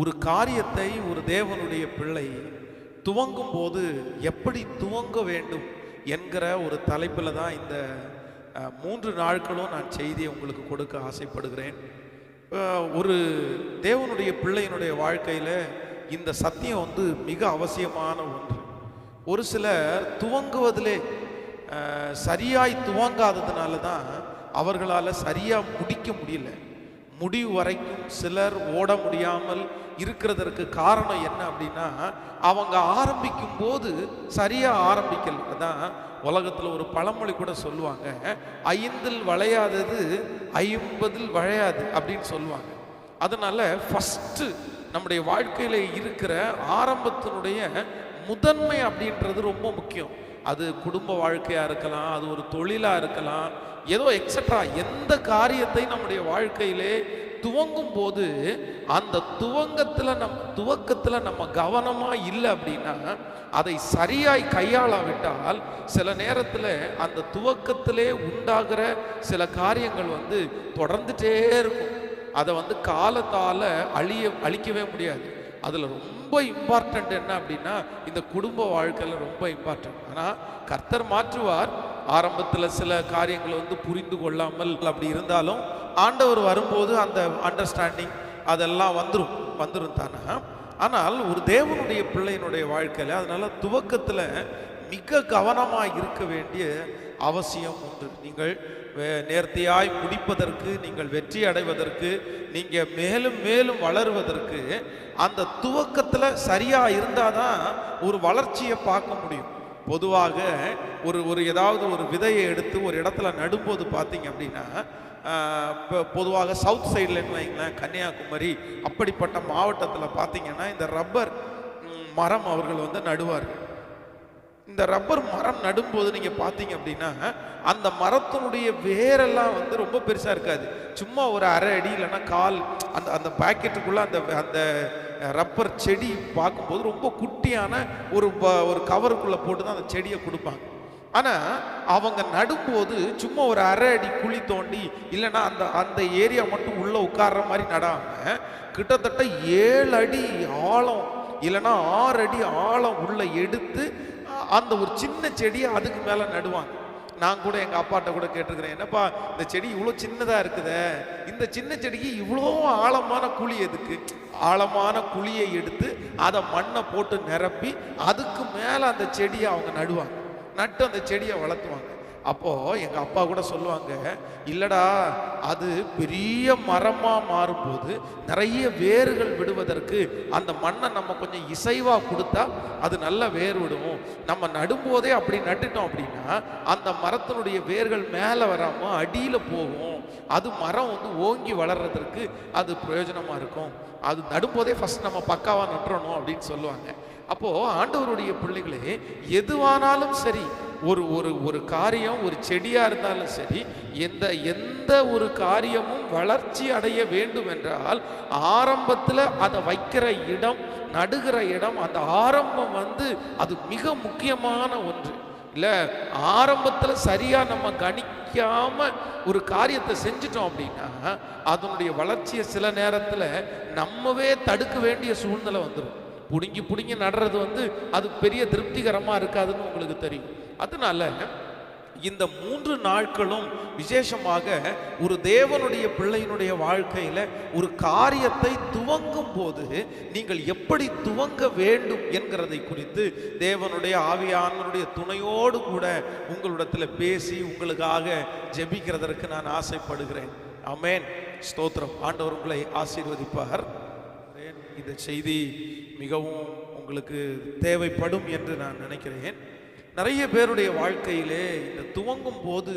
ஒரு காரியத்தை ஒரு தேவனுடைய பிள்ளை துவங்கும் போது எப்படி துவங்க வேண்டும் என்கிற ஒரு தலைப்பில் தான் இந்த மூன்று நாட்களும் நான் செய்தியை உங்களுக்கு கொடுக்க ஆசைப்படுகிறேன். ஒரு தேவனுடைய பிள்ளையினுடைய வாழ்க்கையில் இந்த சத்தியம் வந்து மிக அவசியமான ஒன்று. ஒரு சிலர் துவங்குவதிலே சரியாய் துவங்காததுனால தான் அவர்களால் சரியாக முடிக்க முடியல. முடிவு வரைக்கும் சிலர் ஓட முடியாமல் இருக்கிறதற்கு காரணம் என்ன அப்படின்னா அவங்க ஆரம்பிக்கும் போது சரியாக ஆரம்பிக்கல. தான் உலகத்தில் ஒரு பழமொழி கூட சொல்லுவாங்க ஐந்தில் வளையாதது ஐம்பதில் வளையாது அப்படின்னு சொல்லுவாங்க. அதனால ஃபஸ்ட்டு நம்முடைய வாழ்க்கையில் இருக்கிற ஆரம்பத்தினுடைய முதன்மை அப்படின்றது ரொம்ப முக்கியம். அது குடும்ப வாழ்க்கையாக இருக்கலாம் அது ஒரு தொழிலாக இருக்கலாம் ஏதோ எக்ஸட்ரா எந்த காரியத்தை நம்முடைய வாழ்க்கையிலே துவங்கும் போது அந்த துவங்கத்தில் நம் துவக்கத்தில் நம்ம கவனமாக இல்லை அப்படின்னா அதை சரியாய் கையாளாவிட்டால் சில நேரத்தில் அந்த துவக்கத்திலே உண்டாகிற சில காரியங்கள் வந்து தொடர்ந்துட்டே இருக்கும். அதை வந்து காலத்தால் அழிய அழிக்கவே முடியாது. அதில் ரொம்ப இம்பார்ட்டண்ட் என்ன அப்படின்னா இந்த குடும்ப வாழ்க்கையில் ரொம்ப இம்பார்ட்டன்ட் ஆனால் கர்த்தர் மாற்றுவார் ஆரம்பத்தில் சில காரியங்களை வந்து புரிந்து கொள்ளாமல் அப்படி இருந்தாலும் ஆண்டவர் வரும்போது அந்த அண்டர்ஸ்டாண்டிங் அதெல்லாம் வந்துடும் வந்துடும் தானே. ஆனால் ஒரு தேவனுடைய பிள்ளையினுடைய வாழ்க்கையில் அதனால் துவக்கத்தில் மிக கவனமாக இருக்க வேண்டிய அவசியம் உண்டு. நீங்கள் வே- நேர்த்தியாய் முடிப்பதற்கு நீங்கள் வெற்றி அடைவதற்கு நீங்கள் மேலும் மேலும் வளருவதற்கு அந்த துவக்கத்தில் சரியாக இருந்தால் தான் ஒரு வளர்ச்சியை பார்க்க முடியும். பொதுவாக ஒரு ஒரு ஏதாவது ஒரு விதையை எடுத்து ஒரு இடத்துல நடும்போது பார்த்தீங்க அப்படின்னா இப்போ பொதுவாக சவுத் சைட்லன்னு வைங்களேன் கன்னியாகுமரி அப்படிப்பட்ட மாவட்டத்தில் பார்த்தீங்கன்னா இந்த ரப்பர் மரம் அவர்கள் வந்து நடுவார்கள். இந்த ரப்பர் மரம் நடும்போது நீங்கள் பார்த்தீங்க அப்படின்னா அந்த மரத்தினுடைய வேரெல்லாம் வந்து ரொம்ப பெருசாக இருக்காது. சும்மா ஒரு அரை அடி இல்லைன்னா கால் அந்த அந்த பாக்கெட்டுக்குள்ளே அந்த அந்த ரப்பர் செடி பார்க்கும்போது ரொம்ப குட்டியான ஒரு ப- ஒரு கவருக்குள்ளே போட்டு தான் அந்த செடியை கொடுப்பாங்க. ஆனால் அவங்க நடும்போது சும்மா ஒரு அரை அடி குழி தோண்டி இல்லைன்னா அந்த அந்த ஏரியா மட்டும் உள்ளே உட்கார்ற மாதிரி நடாமல் கிட்டத்தட்ட ஏழு அடி ஆழம் இல்லைன்னா ஆறு அடி ஆழம் உள்ளே எடுத்து அந்த ஒரு சின்ன செடியை அதுக்கு மேலே நடுவாங்க. நான் கூட எங்கள் அப்பாட்ட கூட கேட்டிருக்கிறேன் என்னப்பா இந்த செடி இவ்வளோ சின்னதாக இருக்குதே. இந்த சின்ன செடிக்கு இவ்வளோ ஆழமான குழி எதுக்கு? ஆழமான குழியை எடுத்து அதை மண்ணை போட்டு நிரப்பி அதுக்கு மேலே அந்த செடியை அவங்க நடுவாங்க. நட்டு அந்த செடியை வளர்த்துவாங்க. அப்போது எங்கள் அப்பா கூட சொல்லுவாங்க இல்லைடா அது பெரிய மரமாக மாறும்போது நிறைய வேர்கள் விடுவதற்கு அந்த மண்ணை நம்ம கொஞ்சம் இசைவாக கொடுத்தா அது நல்ல வேர் விடுவோம். நம்ம நடும்போதே அப்படி நட்டுட்டோம் அப்படின்னா அந்த மரத்தினுடைய வேர்கள் மேலே வராமல் அடியில் போகும். அது மரம் வந்து ஓங்கி வளர்றதற்கு அது பிரயோஜனமாக இருக்கும். அது நடும்போதே ஃபர்ஸ்ட் நம்ம பக்காவாக நட்டுறணும் அப்படின்னு சொல்லுவாங்க. அப்போது ஆண்டவருடைய பிள்ளைகளே எதுவானாலும் சரி ஒரு ஒரு ஒரு காரியம் ஒரு செடியாக இருந்தாலும் சரி எந்த எந்த ஒரு காரியமும் வளர்ச்சி அடைய வேண்டும் என்றால் ஆரம்பத்தில் அதை வைக்கிற இடம் நடுகிற இடம் அந்த ஆரம்பம் வந்து அது மிக முக்கியமான ஒன்று. இல்லை ஆரம்பத்தில் சரியாக நம்ம கணிக்காமல் ஒரு காரியத்தை செஞ்சிட்டோம் அப்படின்னா அதனுடைய வளர்ச்சியை சில நேரத்தில் நம்மவே தடுக்க வேண்டிய சூழ்நிலை வந்துடும் புடுங்கி புடுங்கி நடுறது வந்து அது பெரிய திருப்திகரமாக இருக்காதுன்னு உங்களுக்கு தெரியும். அதனால இந்த மூன்று நாட்களும் விசேஷமாக ஒரு தேவனுடைய பிள்ளையினுடைய வாழ்க்கையில் ஒரு காரியத்தை துவங்கும் போது நீங்கள் எப்படி துவங்க வேண்டும் என்கிறதை குறித்து தேவனுடைய ஆவியானவருடைய துணையோடு கூட உங்களிடத்தில் பேசி உங்களுக்காக ஜெபிக்கிறதற்கு நான் ஆசைப்படுகிறேன். அமேன் ஸ்தோத்திரம். ஆண்டவர் உங்களை ஆசீர்வதிப்பார். இந்த செய்தி மிகவும் உங்களுக்கு தேவைப்படும் என்று நான் நினைக்கிறேன். நிறைய பேருடைய வாழ்க்கையிலே இந்த துவங்கும் போது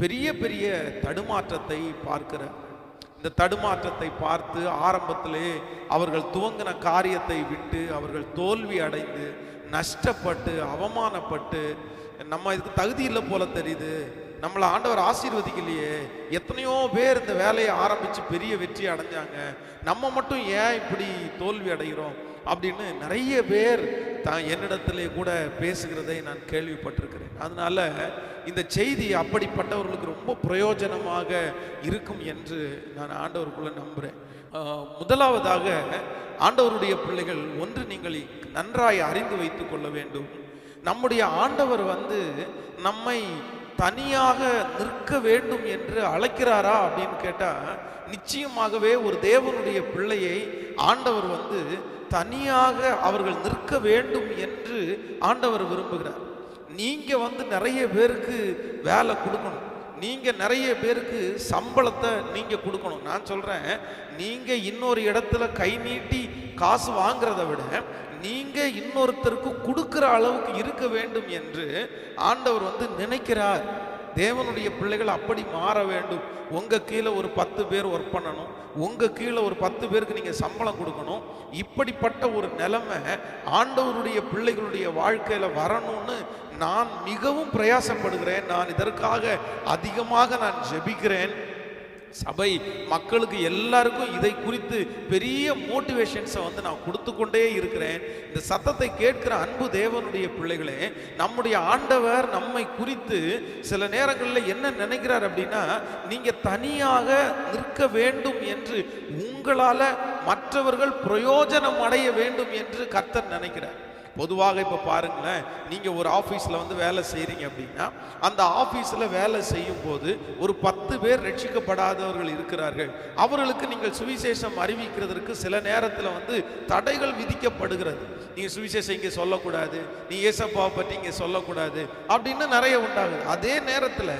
பெரிய பெரிய தடுமாற்றத்தை பார்க்கிற இந்த தடுமாற்றத்தை பார்த்து ஆரம்பத்திலே அவர்கள் துவங்கின காரியத்தை விட்டு அவர்கள் தோல்வி அடைந்து நஷ்டப்பட்டு அவமானப்பட்டு நம்ம இதுக்கு தகுதி இல்லை போல தெரியுது. நம்மளை ஆண்டவர் ஆசீர்வதிக்கலையே. எத்தனையோ பேர் இந்த வேலையை ஆரம்பித்து பெரிய வெற்றி அடைஞ்சாங்க. நம்ம மட்டும் ஏன் இப்படி தோல்வி அடைகிறோம்? அப்படின்னு நிறைய பேர் தான் என்னிடத்திலே கூட பேசுகிறதை நான் கேள்விப்பட்டிருக்கிறேன். அதனால இந்த செய்தி அப்படிப்பட்டவர்களுக்கு ரொம்ப பிரயோஜனமாக இருக்கும் என்று நான் ஆண்டவருக்குள்ள நம்புகிறேன் முதலாவதாக ஆண்டவருடைய பிள்ளைகள் ஒன்று நீங்கள் நன்றாய் அறிந்து வைத்து கொள்ள வேண்டும். நம்முடைய ஆண்டவர் வந்து நம்மை தனியாக நிற்க வேண்டும் என்று அழைக்கிறாரா அப்படின்னு கேட்டால் நிச்சயமாகவே ஒரு தேவனுடைய பிள்ளையை ஆண்டவர் வந்து தனியாக அவர்கள் நிற்க வேண்டும் என்று ஆண்டவர் விரும்புகிறார். நீங்கள் வந்து நிறைய பேருக்கு வேலை கொடுக்கணும். நீங்கள் நிறைய பேருக்கு சம்பளத்தை நீங்கள் கொடுக்கணும். நான் சொல்கிறேன் நீங்கள் இன்னொரு இடத்துல கை நீட்டி காசு வாங்குறதை விட நீங்க இன்னொருத்தருக்கு கொடுக்கிற அளவுக்கு இருக்க வேண்டும் என்று ஆண்டவர் வந்து நினைக்கிறார். தேவனுடைய பிள்ளைகள் அப்படி மாற வேண்டும். உங்க கீழே ஒரு பத்து பேர் ஒர்க் பண்ணணும். உங்க கீழே ஒரு பத்து பேருக்கு நீங்க சம்பளம் கொடுக்கணும். இப்படிப்பட்ட ஒரு நிலைமை ஆண்டவருடைய பிள்ளைகளுடைய வாழ்க்கையில வரணும்னு நான் மிகவும் பிரயாசப்படுகிறேன். நான் இதற்காக அதிகமாக நான் ஜெபிக்கிறேன். சபை மக்களுக்கு எல்லாருக்கும் இதை குறித்து பெரிய மோட்டிவேஷன்ஸை வந்து நான் கொடுத்து கொண்டே இருக்கிறேன். இந்த சத்தத்தை கேட்கிற அன்பு தேவனுடைய பிள்ளைகளே நம்முடைய ஆண்டவர் நம்மை குறித்து சில நேரங்களில் என்ன நினைக்கிறார் அப்படின்னா நீங்கள் தனியாக நிற்க வேண்டும் என்று உங்களால் மற்றவர்கள் பிரயோஜனம் அடைய வேண்டும் என்று கர்த்தர் நினைக்கிறார். பொதுவாக இப்போ பாருங்களேன் நீங்கள் ஒரு ஆஃபீஸில் வந்து வேலை செய்கிறீங்க அப்படின்னா அந்த ஆஃபீஸில் வேலை செய்யும் போது ஒரு பத்து பேர் ரட்சிக்கப்படாதவர்கள் இருக்கிறார்கள். அவர்களுக்கு நீங்கள் சுவிசேஷம் அறிவிக்கிறதற்கு சில நேரத்தில் வந்து தடைகள் விதிக்கப்படுகிறது. நீங்கள் சுவிசேஷம் இங்கே சொல்லக்கூடாது நீ ஏசப்பாவை பற்றி இங்கே சொல்லக்கூடாது அப்படின்னு நிறைய உண்டாகுது. அதே நேரத்தில்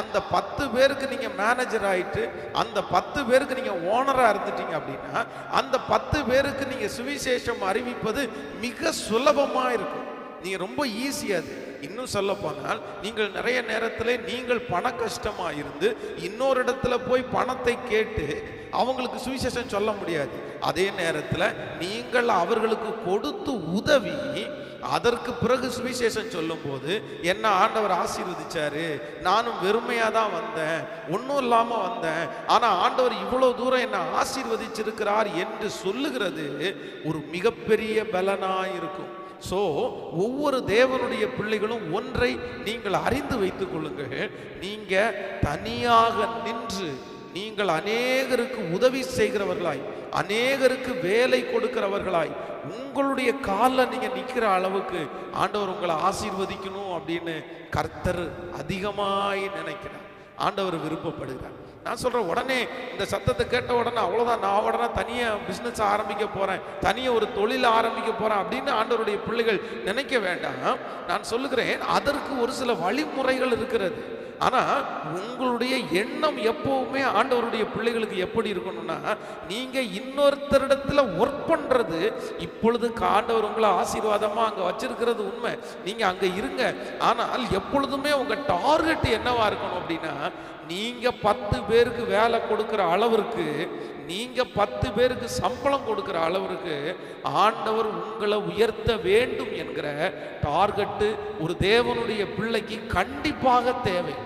அந்த பத்து பேருக்கு நீங்கள் மேனேஜர் ஆகிட்டு அந்த பத்து பேருக்கு நீங்கள் ஓனராக இருந்துட்டீங்க அப்படின்னா அந்த பத்து பேருக்கு நீங்கள் சுவிசேஷம் அறிவிப்பது மிக சுலபமாக இருக்கும். நீ ரொம்ப ஈஸியா அது. இன்னும் சொல்ல போனால் நீங்கள் நிறைய நேரத்தில் நீங்கள் பண கஷ்டமா இருந்து இன்னொரு இடத்துல போய் பணத்தை கேட்டு அவங்களுக்கு சுவிசேஷம் சொல்ல முடியாது. அதே நேரத்தில் நீங்கள் அவர்களுக்கு கொடுத்து உதவி அதற்கு பிறகு சுவிசேஷம் சொல்லும்போது என்ன ஆண்டவர் ஆசீர்வதிச்சாரு? நானும் வெறுமையாக தான் வந்தேன். ஒன்றும் இல்லாமல் வந்தேன். ஆனால் ஆண்டவர் இவ்வளோ தூரம் என்னை ஆசீர்வதிச்சிருக்கிறார் என்று சொல்லுகிறது ஒரு மிகப்பெரிய பலனாக இருக்கும் ஸோ ஒவ்வொரு தேவனுடைய பிள்ளைகளும் ஒன்றை நீங்கள் அறிந்து வைத்துக் கொள்ளுங்கள். நீங்கள் தனியாக நின்று நீங்கள் அநேகருக்கு உதவி செய்கிறவர்களாய் அநேகருக்கு வேலை கொடுக்கிறவர்களாய் உங்களுடைய காலில் நீங்கள் நிற்கிற அளவுக்கு ஆண்டவர் உங்களை ஆசீர்வதிக்கணும் அப்படின்னு கர்த்தர் அதிகமாய் நினைக்கிறார். ஆண்டவர் விருப்பப்படுகிறார். நான் சொல்கிறேன் உடனே இந்த சத்தத்தை கேட்ட உடனே அவ்வளோதான் நான் உடனே தனியாக பிஸ்னஸ் ஆரம்பிக்க போகிறேன் தனியாக ஒரு தொழில் ஆரம்பிக்க போகிறேன் அப்படின்னு ஆண்டவருடைய பிள்ளைகள் நினைக்க வேண்டாம். நான் சொல்லுகிறேன் அதற்கு ஒரு சில வழிமுறைகள் இருக்கிறது. ஆனால் உங்களுடைய எண்ணம் எப்பவுமே ஆண்டவருடைய பிள்ளைகளுக்கு எப்படி இருக்கணும்னா நீங்கள் இன்னொருத்தரிடத்தில் ஒர்க் பண்ணுறது இப்பொழுது ஆண்டவர் உங்களை ஆசீர்வாதமாக அங்கே வச்சிருக்கிறது உண்மை. நீங்கள் அங்கே இருங்க. ஆனால் எப்பொழுதுமே உங்கள் டார்கெட் என்னவா இருக்கணும் அப்படின்னா நீங்கள் பத்து பேருக்கு வேலை கொடுக்குற அளவிற்கு நீங்கள் பத்து பேருக்கு சம்பளம் கொடுக்குற அளவிற்கு ஆண்டவர் உங்களை உயர்த்த வேண்டும் என்கிற டார்கெட்டு ஒரு தேவனுடைய பிள்ளைக்கு கண்டிப்பாக தேவை.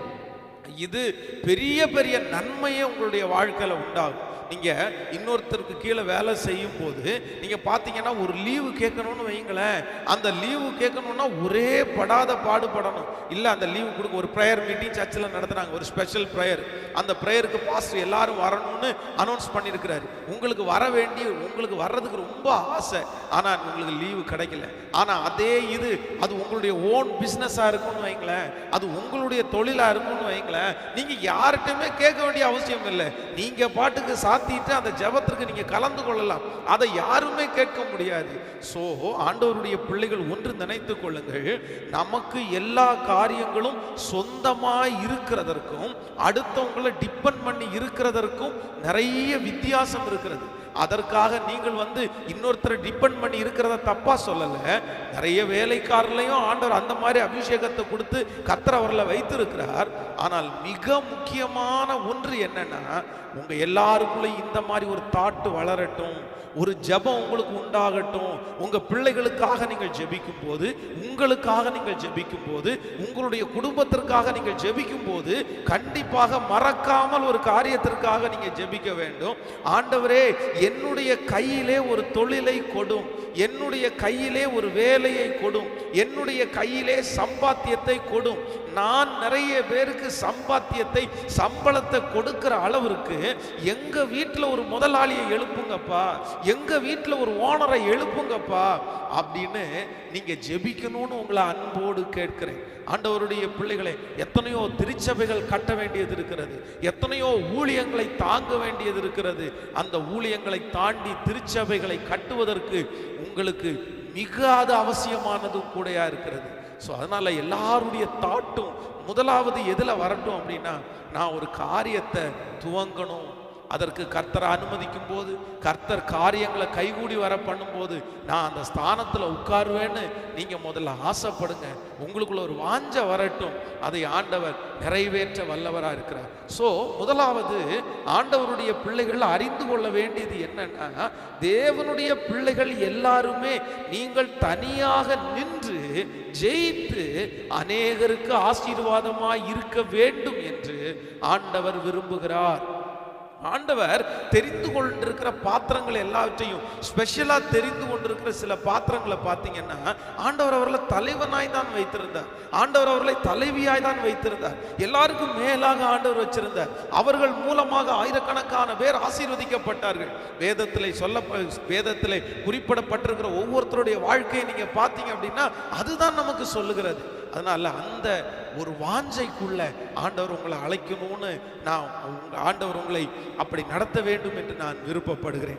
இது பெரிய பெரிய நன்மையை உங்களுடைய வாழ்க்கையில் உண்டாகும். நீங்கள் இன்னொருத்தருக்கு கீழே வேலை செய்யும் போது நீங்கள் பார்த்தீங்கன்னா ஒரு லீவு கேட்கணும்னு வைங்களேன் அந்த லீவு கேட்கணும்னா ஒரே படாத பாடுபடணும். இல்லை அந்த லீவு கொடுக்க ஒரு ப்ரேயர் மீட்டிங் சர்ச்சில் நடத்துனாங்க ஒரு ஸ்பெஷல் ப்ரேயர் அந்த ப்ரேயருக்கு பாஸ்டர் எல்லாரும் வரணும்னு அனௌன்ஸ் பண்ணியிருக்கிறாரு உங்களுக்கு வர வேண்டிய உங்களுக்கு வர்றதுக்கு ரொம்ப ஆசை. ஆனால் உங்களுக்கு லீவு கிடைக்கல. ஆனால் அதே இது அது உங்களுடைய ஓன் பிஸ்னஸாக இருக்கும்னு வைங்களேன் அது உங்களுடைய தொழிலாக இருக்கும்னு வைங்களேன் நீங்கள் யார்கிட்டயுமே கேட்க வேண்டிய அவசியம் இல்லை. நீங்கள் பாட்டுக்கு சாத்திட்டு அந்த ஜபத்திற்கு நீங்க கலந்து கொள்ளலாம். அதை யாருமே கேட்க முடியாது. சோஹோ ஆண்டவருடைய பிள்ளைகள் ஒன்று நினைத்து கொள்ளுங்கள். நமக்கு எல்லா காரியங்களும் சொந்தமாய் இருக்கிறதற்கும் அடுத்தவங்களை டிபெண்ட் பண்ணி இருக்கிறதற்கும் நிறைய வித்தியாசம் இருக்கிறது. அதற்காக நீங்கள் வந்து இன்னொருத்தரை டிபெண்ட் பண்ணி இருக்கிறத தப்பா சொல்லல. நிறைய வேலைக்காரர்களையும் ஆண்டவர் அந்த மாதிரி அபிஷேகத்தை கொடுத்து கர்த்தர் அவர்களை வைத்திருக்கிறார். ஆனால் மிக முக்கியமான ஒன்று என்னன்னா உங்க எல்லாருக்குள்ளேயும் இந்த மாதிரி ஒரு தாட்டு வளரட்டும் ஒரு ஜெபம் உங்களுக்கு உண்டாகட்டும். உங்க பிள்ளைகளுக்காக நீங்கள் ஜெபிக்கும் போது உங்களுக்காக நீங்கள் ஜெபிக்கும் போது உங்களுடைய குடும்பத்திற்காக நீங்கள் ஜெபிக்கும் போது கண்டிப்பாக மறக்காமல் ஒரு காரியத்திற்காக நீங்க ஜெபிக்க வேண்டும். ஆண்டவரே என்னுடைய கையிலே ஒரு தொழிலை கொடும். என்னுடைய கையிலே ஒரு வேலையை கொடும். என்னுடைய கையிலே சம்பாத்தியத்தை கொடும். நான் நிறைய பேருக்கு சம்பாத்தியத்தை சம்பளத்தை கொடுக்கிற அளவிற்கு எங்க வீட்டில் ஒரு முதலாளியை எழுப்புங்கப்பா. எங்க வீட்டில் ஒரு ஓனரை எழுப்புங்கப்பா. அப்படின்னு நீங்க ஜெபிக்கணும்னு உங்களை அன்போடு கேட்கிறேன். ஆண்டவருடைய பிள்ளைகளை எத்தனையோ திருச்சபைகள் கட்ட வேண்டியது இருக்கிறது. எத்தனையோ ஊழியங்களை தாங்க வேண்டியது இருக்கிறது. அந்த ஊழியங்கள் தாண்டி திருச்சபைகளை கட்டுவதற்கு உங்களுக்கு மிகாத அவசியமானதும் கூடயா இருக்கிறது. ஸோ அதனால எல்லாருடைய தாட்டும் முதலாவது எதில் வரட்டும் அப்படின்னா நான் ஒரு காரியத்தை துவங்கணும் அதற்கு கர்த்தர் அனுமதிக்கும் போது கர்த்தர் காரியங்களை கைகூடி வர பண்ணும்போது நான் அந்த ஸ்தானத்தில் உட்காருவேன்னு நீங்கள் முதல்ல ஆசைப்படுங்க. உங்களுக்குள்ள ஒரு வாஞ்ச வரட்டும். அதை ஆண்டவர் நிறைவேற்ற வல்லவராக இருக்கிறார். ஸோ முதலாவது ஆண்டவருடைய பிள்ளைகள் அறிந்து கொள்ள வேண்டியது என்னன்னா தேவனுடைய பிள்ளைகள் எல்லாருமே நீங்கள் தனியாக நின்று ஜெயித்து அநேகருக்கு ஆசீர்வாதமாய் இருக்க வேண்டும் என்று ஆண்டவர் விரும்புகிறார். ஆண்டவர் தெரிந்து கொண்டிருக்கிற பாத்திரங்கள் எல்லாவற்றையும் ஸ்பெஷலாக தெரிந்து கொண்டிருக்கிற சில பாத்திரங்களை பார்த்தீங்கன்னா ஆண்டவர் அவர்களை தலைவனாய் தான் வைத்திருந்தார். ஆண்டவர் அவர்களை தலைவியாய் தான் வைத்திருந்தார். எல்லாருக்கும் மேலாக ஆண்டவர் வச்சிருந்தார். அவர்கள் மூலமாக ஆயிரக்கணக்கான பேர் ஆசீர்வதிக்கப்பட்டார்கள். வேதத்தில் சொல்ல வேதத்திலே குறிப்பிடப்பட்டிருக்கிற ஒவ்வொருத்தருடைய வாழ்க்கையை நீங்கள் பார்த்தீங்க அப்படின்னா அதுதான் நமக்கு சொல்லுகிறது. அதனால் அந்த ஒரு வாஞ்சைக்குள்ள ஆண்டவர் உங்களை அழைக்கணும்னு நான் உங்கள் ஆண்டவர் உங்களை அப்படி நடத்த வேண்டும் என்று நான் விருப்பப்படுகிறேன்.